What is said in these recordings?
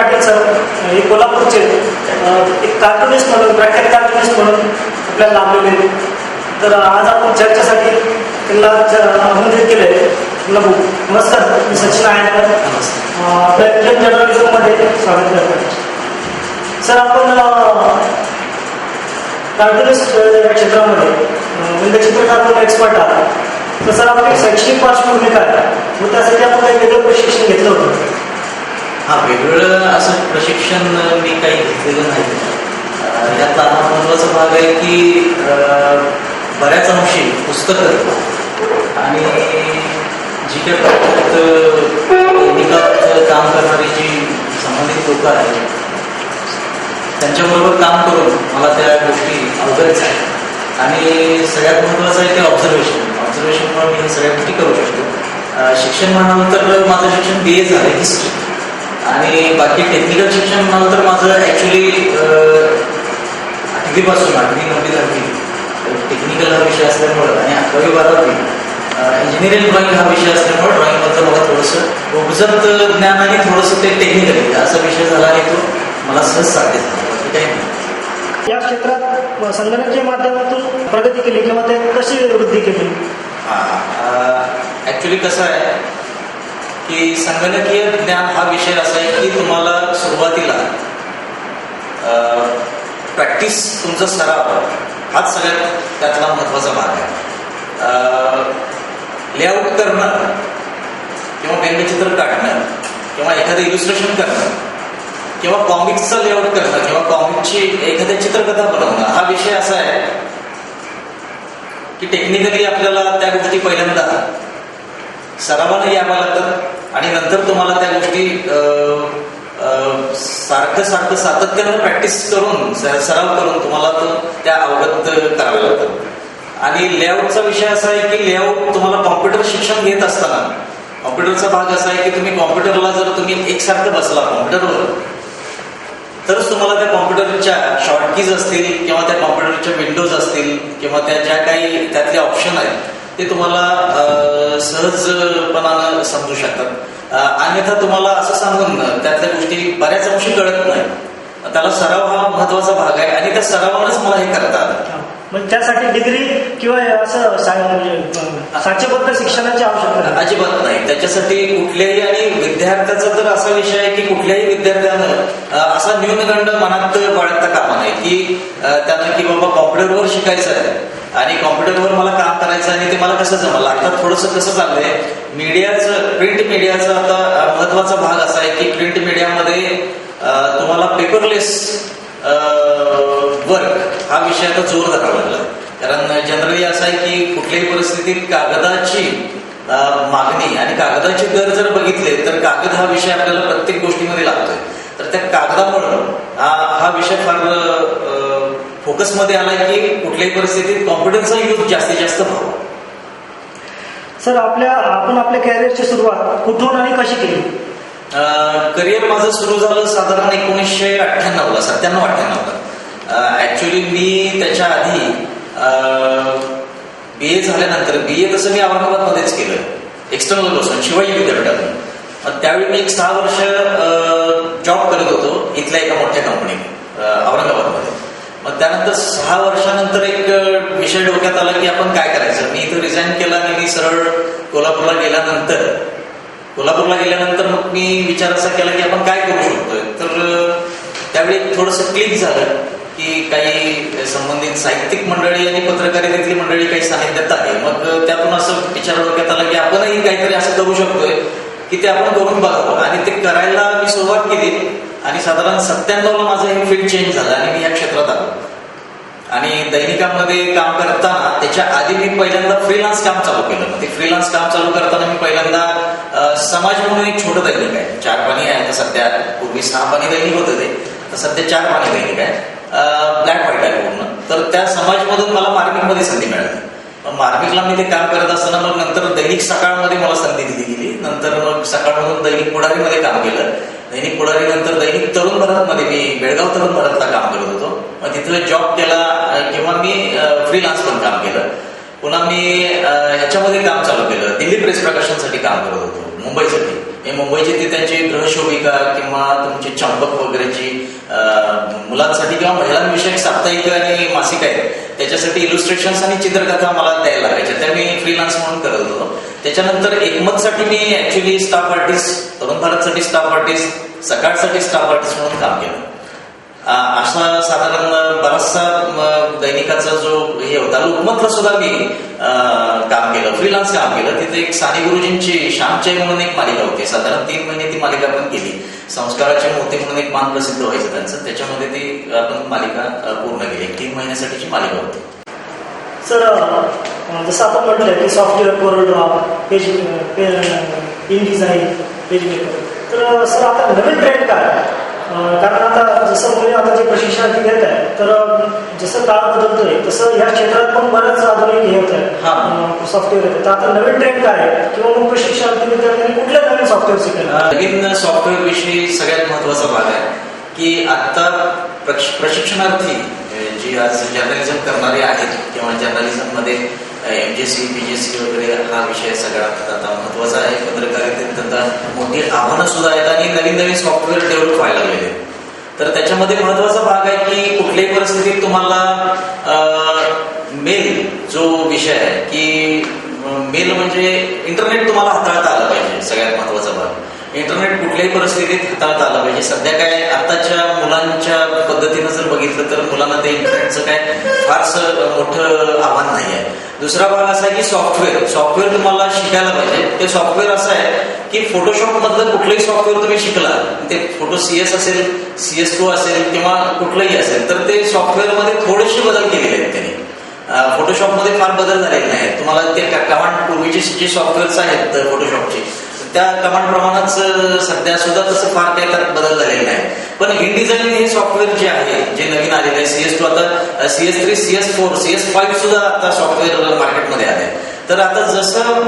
Patil sir हे कोल्हापूरचे एक कार्टुनिस्ट म्हणून प्रख्यात कार्टुनिस्ट म्हणून आपल्याला लाभलेले तर आज आपण चर्चेसाठी त्यांना आमंत्रित केले त्यांना नमस्कार मी सचिन आहे आपल्या इंडियन जर्नलिझममध्ये स्वागत करतो. सर आपण कार्टुनिस्ट या क्षेत्रामध्ये म्हणजे चित्रकार म्हणून एक्सपर्ट आहात. तर सर आपली शैक्षणिक पार्श्वभूमी काय मग त्यासाठी आपण काही वेगळं प्रशिक्षण घेतलं होतं. हा वेगवेगळं असं प्रशिक्षण मी काही घेतलेलं नाही. यातला हा महत्त्वाचा भाग आहे की बऱ्याच अंशी पुस्तकं आणि जी काही प्रत्येक दैनिकात काम करणारी जी संबंधित लोक आहेत त्यांच्याबरोबर काम करून मला त्या गोष्टी अवघडच आहेत. आणि सगळ्यात महत्त्वाचं आहे ते ऑब्झर्वेशन ऑब्झर्वेशनमुळे मी सगळ्या गोष्टी करू शकतो. शिक्षण म्हणाल तर माझं शिक्षण बी ए झालं हिस्ट्री आणि बाकी टेक्निकल शिक्षण म्हणाल तर माझं ॲक्च्युली आठवीपासून आठवी नववी दहावी. टेक्निकल हा विषय असल्यामुळं आणि अकरावी बारावी इंजिनिअरिंग ड्रॉइंग हा विषय असल्यामुळे ड्रॉइंगबद्दल मला थोडंसं उपजत ज्ञान आणि थोडंसं ते टेक्निकली असा विषय झाला आणि तो मला सहज साध्य झाला. काही नाही. या क्षेत्रात संगणकीय माध्यमातून प्रगती केली किंवा ते कशी वृद्धी केली? ॲक्च्युली कसं आहे की संगणकीय ज्ञान हा विषय असा आहे की तुम्हाला सुरुवातीला प्रॅक्टिस तुमचा सराव हाच सगळ्यात त्यातला महत्त्वाचा भाग आहे. लेआउट करणं किंवा व्यंगचित्र काढणं किंवा एखादं इलिस्ट्रेशन करणं किंवा कॉमिक्सचं लेआउट करणं किंवा कॉमिकची एखाद्या चित्रकथा बनवणं हा विषय असा आहे की टेक्निकली आपल्याला त्या गोष्टी पहिल्यांदा सरावानं याव्या लागतात आणि नंतर तुम्हाला त्या गोष्टी सारखं सारखं सातत्यानं प्रॅक्टिस करून स- सराव करून तुम्हाला तो त्या अवगत कराव्या लागतात आणि लेआउटचा विषय असा आहे की लेआउट तुम्हाला कॉम्प्युटर शिक्षण घेत असताना कॉम्प्युटरचा भाग असा आहे की तुम्ही कॉम्प्युटरला जर तुम्ही एकसारखं बसला कॉम्प्युटरवर तरच तुम्हाला त्या कॉम्प्युटरच्या शॉर्टकीज असतील किंवा त्या कॉम्प्युटरच्या विंडोज असतील किंवा त्या ज्या काही त्यातले ऑप्शन आहेत ते तुम्हाला अं, सहजपणानं समजू शकतात. अन्यथा तुम्हाला असं सांगून त्यातल्या गोष्टी बऱ्याच अंशी कळत नाही. त्याला सराव हा महत्त्वाचा भाग आहे. आणि त्या सरावानंच मला हे करता आलं म्हणजे त्यासाठी डिग्री किंवा असं म्हणजे साचेबद्ध शिक्षणाची आवश्यकता अजिबात नाही. त्याच्यासाठी कुठल्याही आणि विद्यार्थ्याचा तर असा विषय आहे की कुठल्याही विद्यार्थ्यानं असा न्यूनगंड मनात बाळगता कामा नाही की त्यानं की बाबा कॉम्प्युटरवर शिकायचं आहे आणि कॉम्प्युटरवर मला काम करायचं आणि ते मला कसं जमलं? आता थोडंसं कसं चाललंय? मीडियाचं प्रिंट मीडियाचा आता महत्त्वाचा भाग असा आहे की प्रिंट मीडियामध्ये तुम्हाला पेपरलेस हा विषय आता जोर धरावा लागला. कारण जनरली असं आहे की कुठल्याही परिस्थितीत कागदाची मागणी आणि कागदाचे दर जर बघितले तर कागद हा विषय आपल्याला प्रत्येक गोष्टीमध्ये लागतोय. तर त्या कागदामुळं हा विषय फार फोकसमध्ये आलाय की कुठल्याही परिस्थितीत कॉम्प्युटरचा यूज जास्तीत जास्त व्हावा. सर आपल्या आपण आपल्या कॅरियरची सुरुवात कुठून आणि कशी केली? करिअर माझं सुरू झालं साधारण एकोणीसशे अठ्ठ्याण्णवला सत्त्याण्णव अठ्ठ्याण्णवला. ॲक्च्युली मी त्याच्या आधी बी ए झाल्यानंतर बी ए तसं मी औरंगाबादमध्येच केलं एक्सटर्नल लोसन शिवाजी विद्यापीठातून. मग त्यावेळी मी एक सहा वर्ष जॉब करत होतो इथल्या एका मोठ्या कंपनीत औरंगाबादमध्ये. मग त्यानंतर सहा वर्षानंतर एक विषय डोक्यात आला की आपण काय करायचं? मी इथं रिझाईन केला आणि मी सरळ कोल्हापूरला गेल्यानंतर कोल्हापूरला गेल्यानंतर मग मी विचार असा केला की आपण काय करू शकतोय? तर त्यावेळी थोडंसं क्लिक झालं. की काही संबंधित साहित्यिक मंडळी आणि पत्रकारितेतली मंडळी काही साहित्यात आहे मग त्यातून असं विचार डोक्यात आला की आपणही काहीतरी असं करू शकतोय की ते आपण करून बघावं. आणि ते करायला मी सुरुवात केली आणि साधारण सत्त्याण्णवला माझं हे फील्ड चेंज झालं आणि मी या क्षेत्रात आलो. आणि दैनिकामध्ये काम करताना त्याच्या आधी मी पहिल्यांदा फ्रीलान्स काम चालू केलं. ते फ्रीलान्स काम चालू करताना मी पहिल्यांदा समाज म्हणून एक छोटं दैनिक आहे. चार पाणी आहे आता सध्या. पूर्वी सहा पाणी दैनिक होतं ते. तर सध्या चार पाणी दैनिक आहे. ब्लॅक व्हाईट आहे पूर्ण. तर त्या समाजमधून मला मार्मिकमध्ये संधी मिळाली. मार्मिकला मी ते काम करत असताना मग नंतर दैनिक सकाळमध्ये मला संधी दिली गेली. नंतर मग सकाळमधून दैनिक पुढारीमध्ये काम केलं. दैनिक पुढारी नंतर दैनिक तरुण भारतमध्ये मी बेळगाव तरुण भारतला काम करत होतो. मग तिथं जॉब केला किंवा मी फ्रीलान्स पण काम केलं. पुन्हा मी ह्याच्यामध्ये काम चालू केलं. दिल्ली प्रेस प्रकाशनसाठी काम करत होतो. मुंबईसाठी. हे मुंबईची ती त्यांची गृहशोभिका किंवा तुमची चंपक वगैरेची मुलांसाठी किंवा महिलांविषयक साप्ताहिक आणि मासिक आहेत त्याच्यासाठी इलुस्ट्रेशन्स आणि चित्रकथा मला द्यायला लागायच्या. त्या मी फ्रीलान्स म्हणून करत होतो. त्याच्यानंतर एकमतसाठी मी ऍक्च्युली स्टाफ आर्टिस्ट तरुण भारतसाठी स्टाफ आर्टिस्ट सकाळसाठी स्टाफ आर्टिस्ट म्हणून काम केलं. असा साधारण बराचसा दैनिकाचा जो हे होता लोकमतला सुद्धा मी काम केलं फ्रीलान्स काम केलं. तिथे एक साने गुरुजींची श्यामचे म्हणून एक मालिका होती. साधारण तीन महिने ती मालिका पण केली. संस्काराचे मोती म्हणून एक मान प्रसिद्ध व्हायचं त्यांचं. त्याच्यामध्ये ती आपण मालिका पूर्ण केली. एक तीन महिन्यासाठीची मालिका होती. सर जसं आपण म्हटलं की software Corel draw page InDesign page maker तर सर आता नवीन ट्रेंड काय? कारण आता जसं मुली आता जे प्रशिक्षण घेत आहे तर जसं काळ बदलतोय तसं ह्या क्षेत्रात पण बरंच आधुनिक हे होत हा. आहे सॉफ्टवेअर येतं तर आता नवीन ट्रेंड काय आहे? किंवा मग प्रशिक्षणार्थी विद्यार्थ्यांनी कुठल्या नवीन सॉफ्टवेअर शिकेल? नवीन सॉफ्टवेअर विषयी सगळ्यात महत्त्वाचा भाग आहे की आता प्रश- प्रशिक्षणार्थी जी आज जर्नलिझम करणारे आहेत किंवा जर्नलिझममध्ये M J C P J C वगैरे हा विषय सगळ्यात आता महत्त्वाचा आहे. पत्रकारितेत मोठी आव्हानं सुद्धा आहेत आणि नवीन नवीन सॉफ्टवेअर डेव्हलप व्हायला लागलेले तर त्याच्यामध्ये महत्त्वाचा भाग आहे की कुठल्याही परिस्थितीत तुम्हाला मेल जो विषय आहे की मेल म्हणजे इंटरनेट तुम्हाला हाताळता आलं पाहिजे सगळ्यात कुठल्याही परिस्थितीत हाताळता आलं पाहिजे. सध्या काय आताच्या मुलांच्या पद्धतीनं जर बघितलं तर मुलांना ते इंटरनेटचं काय फारसं मोठं आव्हान नाही आहे दुसरा भाग असा आहे की सॉफ्टवेअर. सॉफ्टवेअर तुम्हाला शिकायला पाहिजे. ते सॉफ्टवेअर असं आहे की फोटोशॉप मधलं कुठलंही सॉफ्टवेअर तुम्ही शिकला ते फोटो सीएस असेल सीएस टू असेल किंवा कुठलंही असेल तर ते सॉफ्टवेअरमध्ये थोडेसे बदल केलेले आहेत त्यांनी. फोटोशॉपमध्ये फार बदल झालेले नाही तुम्हाला ते कमांड पूर्वीचे जे सॉफ्टवेअर्स आहेत फोटोशॉपचे त्या कमांड प्रमाणात सध्या सुद्धा तसं फार काही त्यात बदल झालेला आहे पण इनडिझाईन हे सॉफ्टवेअर जे आहे जे नवीन आलेले आहे सीएस टू आता CS three CS four CS five सुद्धा आता सॉफ्टवेअर मार्केटमध्ये आले तर आता जसं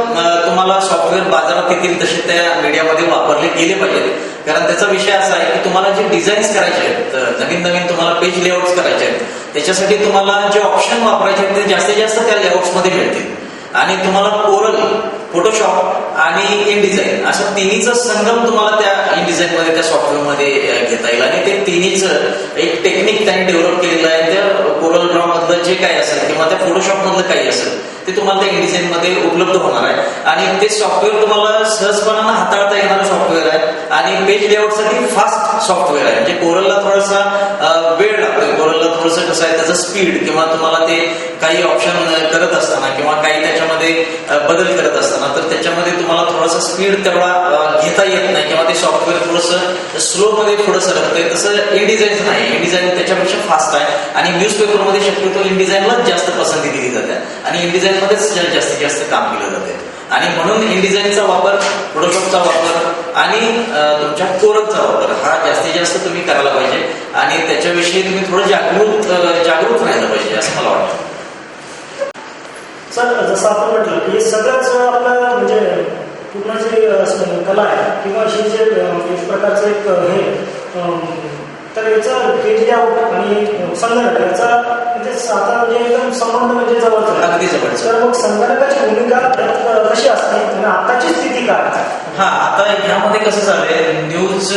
तुम्हाला सॉफ्टवेअर बाजारात येतील तसे त्या मीडियामध्ये वापरले गेले पाहिजेत. कारण त्याचा विषय असा आहे की तुम्हाला जे डिझाईन्स करायचे आहेत नवीन नवीन तुम्हाला पेज लेआउट्स करायचे आहेत त्याच्यासाठी तुम्हाला जे ऑप्शन वापरायचे आहेत ते जास्तीत जास्त त्या लेआउट्समध्ये मिळतील. आणि तुम्हाला कोरल फोटोशॉप आणि इन डिझाईन अशा तिन्हीचा संगम तुम्हाला त्या इन डिझाईन मध्ये त्या सॉफ्टवेअरमध्ये घेता येईल. आणि ते तिन्हीचं एक टेक्निक त्यांनी डेव्हलप केलेलं आहे. त्या कोरल ड्रॉ मधलं जे काही असेल किंवा त्या फोटोशॉप मधलं काही असेल ते तुम्हाला त्या डिझाईन मध्ये उपलब्ध होणार आहे. आणि ते सॉफ्टवेअर तुम्हाला सहजपणानं हाताळता येणारं सॉफ्टवेअर आहे. आणि पेज लेआउटसाठी फास्ट सॉफ्टवेअर आहे. म्हणजे कोरलला थोडासा वेळ लागतो कोरलला थोडंसं कसं आहे त्याचं स्पीड किंवा तुम्हाला ते काही ऑप्शन करत असताना किंवा काही त्याच्यामध्ये बदल करत असताना तर त्याच्यामध्ये तुम्हाला थोडासा स्पीड तेवढा घेता येत नाही किंवा ते सॉफ्टवेअर थोडंसं स्लो मध्ये थोडंसं रखतंय तसं इनडिझाईन नाही. इनडिझाईन त्याच्यापेक्षा फास्ट आहे. आणि न्यूजपेपर मध्ये शक्यतो इनडिझाईनलाच जास्त पसंती दिली जाते. आणि इनडिझाईन मध्येच जास्तीत जास्त काम केलं जाते. आणि म्हणून इनडिझाईनचा वापर फोटोशॉपचा वापर आणि तुमच्या कोरकचा वापर हा जास्तीत जास्त तुम्ही करायला पाहिजे. आणि त्याच्याविषयी तुम्ही थोडं जागृत जागरूक राहायला पाहिजे असं मला वाटतं. सर जसं आपण म्हटलं की सगळंच आपलं म्हणजे पूर्ण जे कला आहे किंवा अशी जे एक प्रकारचं एक हे तर याचा पेज लेआउट आणि संगणक याचा म्हणजे आता म्हणजे एकदम संबंध म्हणजे जवळचा. अगदी जवळचं तर मग संगणकाची भूमिका कशी असते? आणि आताची स्थिती काय? हा आता ह्यामध्ये कसं झालंय न्यूज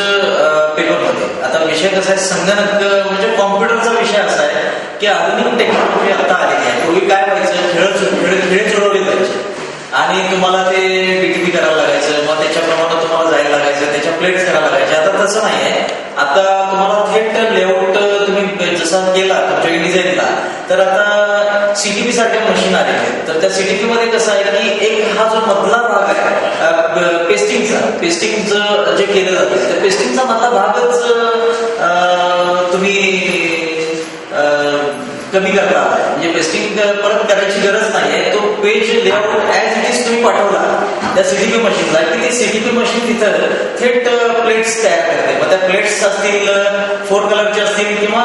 पेपरमध्ये. आता विषय कसा आहे? संगणक म्हणजे कॉम्प्युटरचा विषय असा आहे की आधुनिक टेक्नॉलॉजी आता आलेली आहे. पूर्वी काय व्हायचं? खेळ खेळ खेळ चढवले जायचे आणि तुम्हाला ते बीटीपी करायला लागायचं मग त्याच्याप्रमाणे तुम्हाला जायला लागायचं त्याच्या प्लेट्स करायला लागायचे. आता तसं नाही आहे आता तुम्हाला थेट लेआउट तुम्ही जसा केला तुमच्या डिझाईनला तर आता सीटीपी साठी मशीन आले तर त्या सीटीपी मध्ये कसं आहे की एक हा जो मधला भाग आहे पेस्टिंगचा पेस्टिंगचं जे केलं जातं त्या पेस्टिंगचा मधला भागच तुम्ही कमी करता आलाय. म्हणजे पेस्टिंग परत करायची गरज नाहीये. तो page layout as it is तुम्ही पाठवला. त्या सीडीपी मशीनला की ती सीडीपी मशीन तिथं थेट प्लेट्स तयार करते. मग त्या प्लेट्स असतील फोर कलरचे असतील किंवा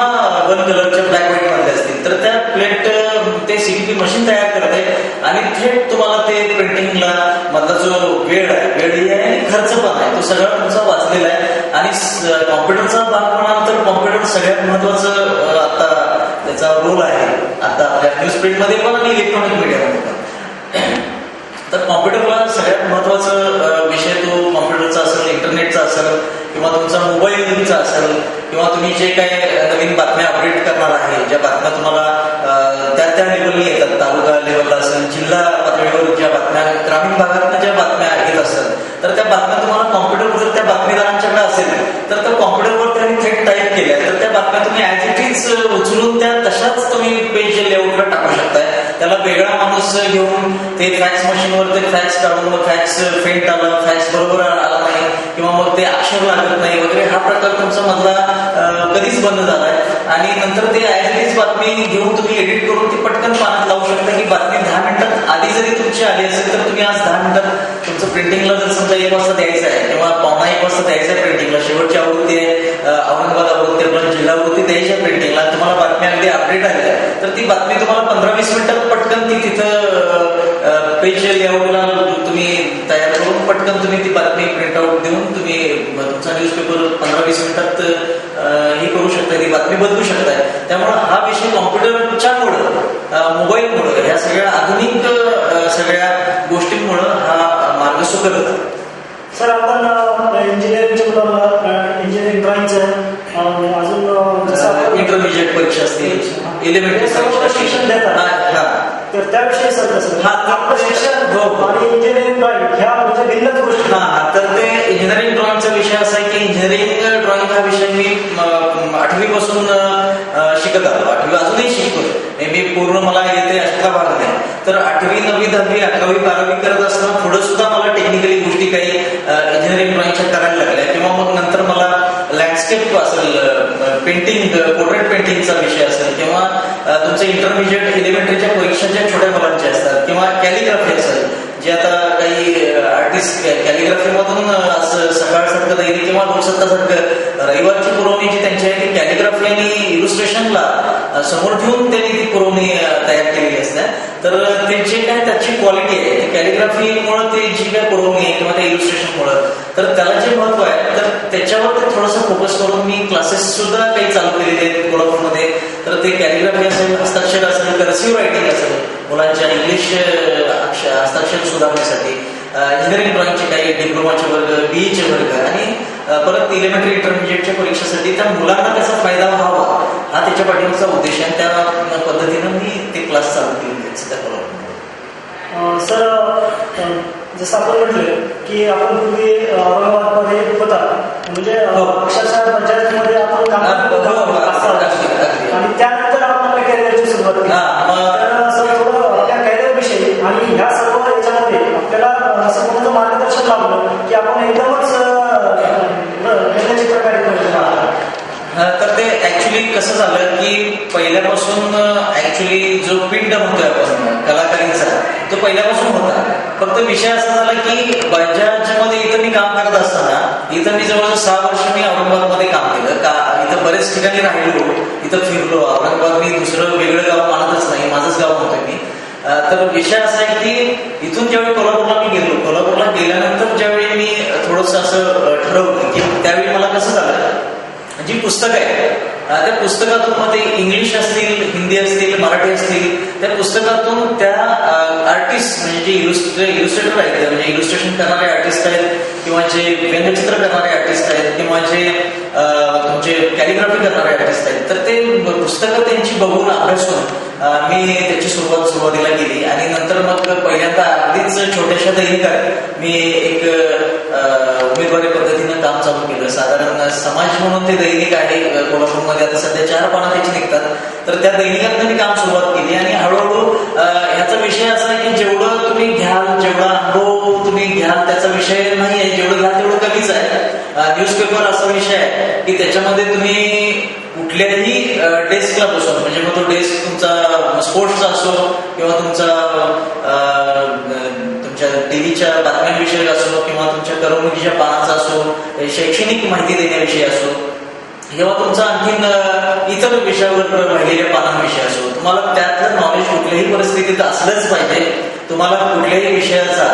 वन कलरच्या ब्लॅक व्हाईट तर त्या प्लेट ते सीडीपी मशीन तयार करते आणि थेट तुम्हाला ते प्रिंटिंगला मधला जो वेळ आहे वेळ आहे आणि खर्च पण आहे. तो सगळा तुमचा वाचलेला आहे. आणि कॉम्प्युटरचा भाग म्हणाल तर कॉम्प्युटर सगळ्यात महत्वाचं आता त्याचा रोल आहे. आता आपल्या न्यूज प्रिंटमध्ये पण आणि इलेक्ट्रॉनिक मीडियामध्ये पण. तर कॉम्प्युटरला सगळ्यात महत्त्वाचा विषय तो कॉम्प्युटरचा असेल इंटरनेटचा असेल किंवा तुमचा मोबाईल तुमचा असेल किंवा तुम्ही जे काही नवीन बातम्या अपडेट करणार आहे ज्या बातम्या तुम्हाला त्या त्या लेवलनी येतात तालुका लेवलला असेल जिल्हा पातळीवर ज्या बातम्या ग्रामीण भागात ज्या बातम्या येत असतात तर त्या बातम्या तुम्हाला कॉम्प्युटरवर जर त्या बातमीदारांच्याकडे असेल तर त्या कॉम्प्युटरवर त्यांनी थेट टाईप केल्या तर त्या बातम्या तुम्ही ऍज इट इज उचलून त्या तशाच तुम्ही पेज लेवलवर टाकू शकताय. त्याला वेगळा माणूस घेऊन ते फॅक्स मशीनवर ते फॅक्स काढून फॅक्स फेंट आला फॅक्स बरोबर आला नाही किंवा मग ते अक्षर लागत नाही वगैरे हा प्रकार तुमचा मधला कधीच बंद झालाय? आणि नंतर ते ऍज बातमी घेऊन तुम्ही एडिट करून ती पटकन पाण्यात लावू शकता. की बातमी दहा मिनिटात आधी जरी तुमची आली असेल तर तुम्ही आज दहा मिनिटात तुमचं प्रिंटिंगला जर समजा एक वाजता द्यायचं आहे किंवा पावणा एक वाजता द्यायचं आहे प्रिंटिंगला शेवटची आवृत्ती आहे औरंगाबाद आवृत्ती आपल्याला जिल्हा आवृत्ती द्यायची आहे प्रिंटिंगला तुम्हाला बातमी अगदी अपडेट आली आहे. तर ती बातमी तुम्हाला पंधरा वीस मिनिटात पटकन ती तिथं पेज लेआउटला तुम्ही तयार करून पटकन तुम्ही ती बातमी प्रिंट आउट देऊन तुम्ही तुमचा न्यूजपेपर पंधरा वीस मिनिटात हे करू शकता. ती बातमी बदलू शकताय त्यामुळे हा विषय कॉम्प्युटरच्यामुळं मोबाईलमुळं ह्या सगळ्या आधुनिक सगळ्या गोष्टींमुळं हा मार्ग सुकर झाला सर आपण इंजिनिअरिंगच्या मुलांना इंजिनिअरिंग ड्रॉइंगचं अजून इंटरमिजिएट परीक्षा असतील एलिमेंटरी शिक्षण देतात. तर त्याविषयी सर कसं हा, आपलं आणि इंजिनिअरिंग ड्रॉइंग ह्या म्हणजे भिन्नच गोष्टी. हा तर ते इंजिनिअरिंग ड्रॉइंगचा विषय असा आहे की इंजिनिअरिंग ड्रॉइंग हा विषय मी आठवी पासून uh, uh, शिकत आलो. आठवी अजूनही शिकतोय. मी पूर्ण मला येते अशा भाग नाही तर आठवी नववी दहावी अकरावी बारावी करत असताना पुढे सुद्धा मला टेक्निकली गोष्टी काही uh, इंजिनिअरिंग ड्रॉइंगच्या करायला लागल्या. किंवा मग नंतर मला लँडस्केप असेल पेंटिंग पोर्ट्रेट पेंटिंगचा विषय असेल किंवा तुमचे इंटरमिजिएट एलिमेंटरीच्या परीक्षा ज्या छोट्या मुलांचे असतात किंवा कॅलिग्राफी असेल जे आता काही आर्टिस्ट कॅलिग्राफी मधून सकाळ सारखं दैनिक किंवा लोकसत्ता सारखं रविवारची पुरवणी जी त्यांची आहे ती कॅलिग्राफी आणि इलुस्ट्रेशनला समोर ठेवून त्यांनी ती पुरवणी तयार केलेली असते. तर त्यांची काय त्याची क्वालिटी आहे. कॅलिग्राफीमुळे ते जी काय पुरवणी आहे किंवा त्या इलुस्ट्रेशनमुळे तर त्याला जे त्याच्यावर ते थोडंसं फोकस करून मी क्लासेस सुद्धा काही चालू केलेले आहेत कोल्हापूरमध्ये तर ते कॅलिग्राफी असेल हस्ताक्षर असेल कर्सिव्ह रायटिंग असेल मुलांच्या इंग्लिश हस्ताक्षर सुधारण्यासाठी इंजिनिअरिंग ब्रांचचे काही डिप्लोमाचे वर्ग बीईचे वर्ग आणि परत इलेमेंटरी इंटरमिजिएटच्या परीक्षेसाठी त्या मुलांना त्याचा फायदा व्हावा हा त्याच्या पाठीमागचा उद्देश आहे त्या पद्धतीनं मी ते क्लास चालू केले सध्या कोल्हापूरमध्ये. सर जसं आपण म्हटलं की आपण पूर्वी औरंगाबादमध्ये होता. म्हणजे. अक्षरशः पंचायतीमध्ये आपण हा, हो. आणि त्यानंतर आपण कॅरियरची सुरुवात केली. तर थोडं आपल्या विषयी आणि ह्या सर्व याच्यामध्ये आपल्याला अं, असं कोणाचं मार्गदर्शन लाभलं की आपण एकदमच प्रकारे तर ते ऍक्च्युली कसं झालं की पहिल्यापासून ऍक्च्युली जो पिंड म्हणतोय आपण कलाकारीचा तो पहिल्यापासून होता. फक्त विषय असा झाला की बजाजमध्ये इथं मी काम करत असताना इथं मी जवळजवळ सहा वर्ष मी औरंगाबादमध्ये काम केलं. का इथं बरेच ठिकाणी राहिलो इथं फिरलो. औरंगाबाद मी दुसरं वेगळं गाव मानतच नाही माझंच गाव होतं मी. तर विषय असा आहे की इथून ज्यावेळी कोल्हापूरला मी गेलो कोल्हापूरला गेल्यानंतर ज्यावेळी मी थोडंसं असं ठरवलं की त्यावेळी मला कसं झालं जी पुस्तकं आहेत त्या पुस्तकातून मग ते इंग्लिश असतील हिंदी असतील मराठी असतील त्या पुस्तकातून त्या आर्टिस्ट म्हणजे जे इलुस्ट्रे इलुस्ट्रेटर आहेत म्हणजे इलुस्ट्रेशन करणारे आर्टिस्ट आहेत किंवा जे व्यंगचित्र करणारे आर्टिस्ट आहेत किंवा जे तुमचे म्हणजे कॅलिग्राफी करणारे आर्टिस्ट आहेत तर ते पुस्तकं त्यांची बघून अभ्यासून मी त्याची सुरुवात सुरुवातीला केली. आणि नंतर मग पहिल्यांदा अगदीच छोट्याशा दैनिकात मी एक उमेदवारी पद्धतीनं काम चालू केलं. साधारण समाज म्हणून ते दैनिक आहे. अं, कोल्हापूरमध्ये आता सध्या चार पानं त्याची निघतात. तर त्या दैनिकात मी काम सुरुवात केली आणि हळूहळू ह्याचा विषय असा आहे की जेवढं तुम्ही घ्याल जेवढा अनुभव तुम्ही घ्याल त्याचा विषय नाही आहे. जेवढं घ्याल तेवढं कमीच आहे. न्यूजपेपर असा विषय आहे की त्याच्यामध्ये तुम्ही कुठल्याही डेस्कला बसून म्हणजे मग तो डेस्क तुमचा स्पोर्ट्सचा असो किंवा तुमचा देवीच्या बातम्यांविषयी असो किंवा तुमच्या करमणुकीच्या पानाचा असो शैक्षणिक माहिती देण्याविषयी असो किंवा तुमचा आणखीन इतर विषयावर राहिलेल्या पानांविषयी असो तुम्हाला त्यातलं नॉलेज कुठल्याही परिस्थितीत असलंच पाहिजे तुम्हाला कुठल्याही विषयाचा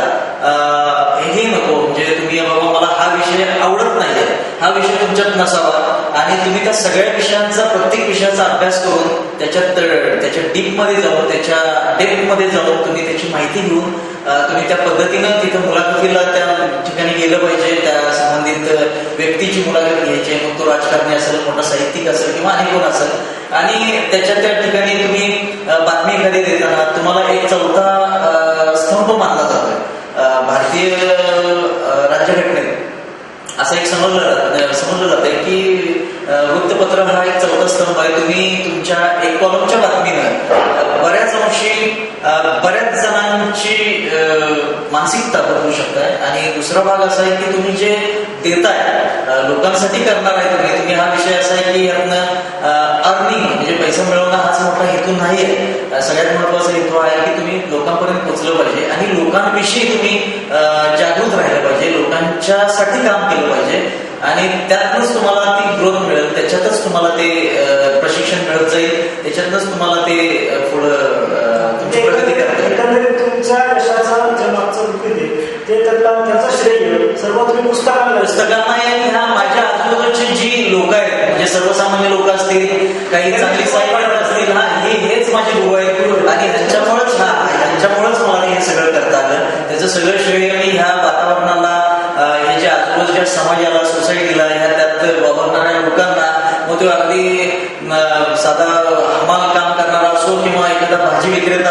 हे नको. म्हणजे तुम्ही बाबा मला हा विषय आवडत नाही हा विषय तुमच्यात नसावा. आणि तुम्ही त्या सगळ्या विषयांचा प्रत्येक विषयाचा अभ्यास करून त्याच्यात त्याच्या डीपमध्ये जाऊन त्याच्या डेप्थमध्ये जाऊन तुम्ही त्याची माहिती घेऊन तुम्ही त्या पद्धतीनं तिथं मुलाखतीला त्या ठिकाणी गेलं पाहिजे. त्या संबंधित व्यक्तीची मुलाखत घ्यायची मग तो राजकारणी असेल मोठा साहित्यिक असेल किंवा आणि कोण असेल. आणि त्याच्या त्या ठिकाणी तुम्ही बातमी एखादी देताना तुम्हाला एक चौथा स्तंभ मानला जातोय. भारतीय राज्यघटनेत असं एक समजलं समजलं जाते की वृत्तपत्र हा एक चौथा स्तंभ आहे. तुम्ही तुमच्या एक कॉलमच्या बातमीनं बऱ्याच अंशी बऱ्याच जणांची अं, मानसिकता बदलू शकताय. आणि दुसरा भाग असा आहे की तुम्ही जे देताय लोकांसाठी करणार आहे तुम्ही तुम्ही हा विषय असा आहे की यातनं अर्निंग पैसा मिळवणं हाच मोठा हेतू नाही आहे सगळ्यात महत्त्वाचा हेतू आहे की तुम्ही लोकांपर्यंत पोहोचलं पाहिजे आणि लोकांविषयी तुम्ही जागृत राहिलं पाहिजे. लोकांच्यासाठी काम केलं पाहिजे. आणि त्यातनंच तुम्हाला ती ग्रोथ मिळेल त्याच्यातच तुम्हाला ते प्रशिक्षण मिळत जाईल त्याच्यातनंच तुम्हाला ते पुढं अं, तुमची प्रगती करता येईल एकंदरीत तुमच्या यशाचा जे मागचं रूप आहे ते त्यातला त्याचा श्रेय सर्व तुम्ही पुस्तकाला पुस्तकांना आणि ह्या माझ्या आजूबाजूची जी लोक आहेत म्हणजे सर्वसामान्य लोक असतील काही चांगली साईड असतील हा हे हेच माझे गुरु आहेत. आणि ह्यांच्यामुळेच हा ह्यांच्यामुळेच मला हे सगळं करता आलं. त्याचं सगळं श्रेय मी ह्या वातावरणाला अं, ह्याच्या आजूबाजूच्या समाजाला सोसायटीला ह्या त्यात वावरणाऱ्या लोकांना मग तो अगदी अं, साधा हमाल काम करणारा असो किंवा एखादा भाजी विक्रेता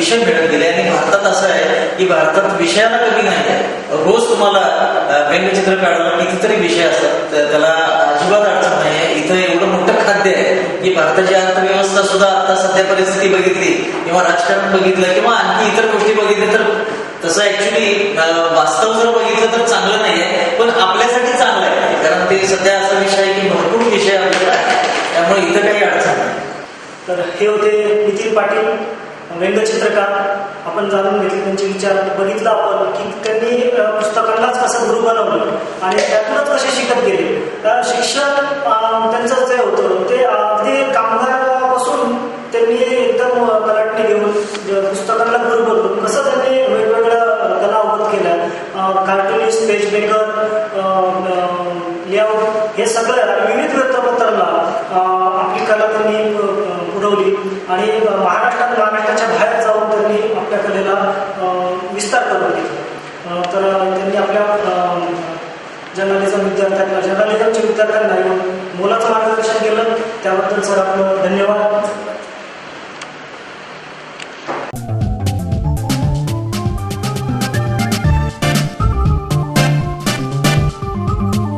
विषय मिळत गेले. आणि भारतात असं आहे की भारतात विषयाला कमी नाही आहे. रोज तुम्हाला व्यंगचित्र काढायला कितीतरी विषय असतात. तर त्याला अजिबात अडचण नाही आहे. इथं एवढं मोठं खाद्य आहे की भारताची अर्थव्यवस्था सुद्धा आता सध्या परिस्थिती बघितली किंवा राजकारण बघितलं किंवा आणखी इतर गोष्टी बघितल्या तर तसं ऍक्च्युली वास्तव जर बघितलं तर चांगलं नाहीये पण आपल्यासाठी चांगलं आहे. कारण ते सध्या असा विषय आहे की भरपूर विषय आपल्याला आहे. त्यामुळे इथं काही अडचण नाही. तर हे होते नितीन पाटील. व्यंगचित्रकार. आपण जाणून घेतले त्यांचे विचार बघितलं आपण की त्यांनी पुस्तकांनाच कसं गुरु बनवलं आणि त्यातूनच कसे शिकत गेले. तर शिक्षण त्यांचं जे होतं ते अगदी कामगारापासून त्यांनी एकदम कलाटणी घेऊन पुस्तकांना गुरु बनवून कसं त्यांनी वेगवेगळ्या कला अवगत केल्या. कार्टुनिस्ट पेज मेकर लेआउट हे सगळं विविध वृत्तपत्रांना आपली कला त्यांनी अ, पुरवली आणि महाराष्ट्रात महाराष्ट्राच्या बाहेर जाऊन त्यांनी आपल्या कलेला विस्तार करून दिला. तर त्यांनी आपल्या जर्नलिझम विद्यार्थ्यांना जर्नलिझमच्या विद्यार्थ्यांना येऊन मोलाचं मार्गदर्शन केलं. त्याबद्दल सर आपलं धन्यवाद.